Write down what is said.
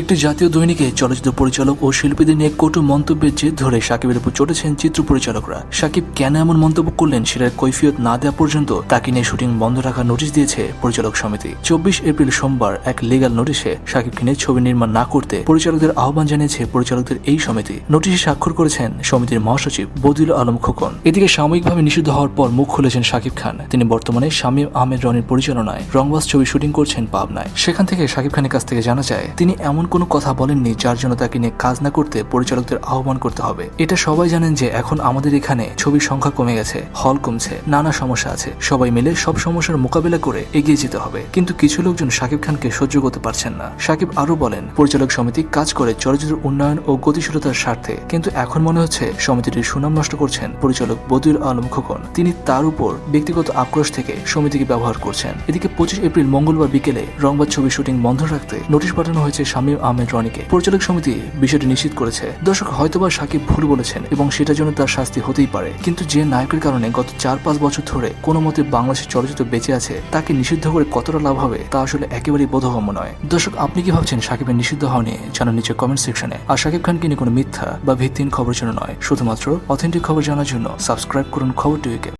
একটি জাতীয় দৈনিকে চলচ্চিত্র পরিচালক ও শিল্পীদের নিয়ে কটু মন্তব্যের জেদ ধরে সাকিবের উপর চটেছেন চিত্র পরিচালকরা। সাকিব কেন এমন মন্তব্য করলেন সেটার কৈফিয়ত না দেওয়া পর্যন্ত তাকে নিয়ে শুটিং বন্ধ রাখার নোটিশ দিয়েছে পরিচালক সমিতি। চব্বিশ এপ্রিল সোমবার এক লিগাল নোটিশে সাকিবকে নিয়ে ছবি নির্মাণ না করতে পরিচালকদের আহ্বান জানিয়েছে পরিচালকদের এই সমিতি। নোটিশে স্বাক্ষর করেছেন সমিতির মহাসচিব বদিল আলম খোকন। এদিকে সাময়িকভাবে নিষিদ্ধ হওয়ার পর মুখ খুলেছেন সাকিব খান। তিনি বর্তমানে শামীম আহমেদ রনির পরিচালনায় রংবাজ ছবি শুটিং করছেন পাবনায়। সেখান থেকে সাকিব খানের কাছ থেকে জানা যায়, তিনি এমন কোনো কথা বলেননি যার জন্য তাকে নিয়ে কাজ না করতে পরিচালকদের আহ্বান করতে হবে। এটা সবাই জানেন যে এখন আমাদের এখানে ছবির সংখ্যা কমে গেছে, হল কমছে, নানা সমস্যা আছে। সবাই মিলে সব সমস্যার মোকাবিলা করে এগিয়ে যেতে হবে। কিন্তু কিছু লোকজন সাকিব খানকে সহ্য করতে পারছেন না। সাকিব আরও বলেন, পরিচালক সমিতি কাজ করে চলচ্চিত্র উন্নয়ন ও গতিশীলতার স্বার্থে, কিন্তু এখন মনে হচ্ছে সমিতিটির সুনাম নষ্ট করছেন পরিচালক বদিউল আলম খোকন। তিনি তার উপর ব্যক্তিগত আক্রোশ থেকে সমিতিকে ব্যবহার করছেন। এদিকে পঁচিশ এপ্রিল মঙ্গলবার বিকেলে রংবাদ ছবি শুটিং বন্ধ রাখতে নোটিশ পাঠানো হয়েছে শামীম আহমেদ রনিকে পরিচালক সমিতি বিষয়টি নিশ্চিত করেছে। দর্শক হয়তোবা সাকিব ভুল বলেছেন এবং সেটার জন্য তার শাস্তি হতেই পারে। কিন্তু যে নায়কের কারণে গত চার পাঁচ বছর ধরে কোনো মতে বাংলাদেশের চলচ্চিত্র বেঁচে আছে, তাকে নিষিদ্ধ করে কতটা লাভ হবে তা আসলে একেবারেই বোধগম্য নয়। দর্শক, আপনি কি ভাবছেন সাকিবের নিষিদ্ধ হওয়া নিয়ে? জানান নিচে কমেন্ট সেকশনে আর সাকিব খানকে নিয়ে কোনো মিথ্যা বা ভিত্তিহীন খবর জন্য নয়। শুধুমাত্র অথেন্টিক খবর জানার জন্য সাবস্ক্রাইব করুন খবর টিভিকে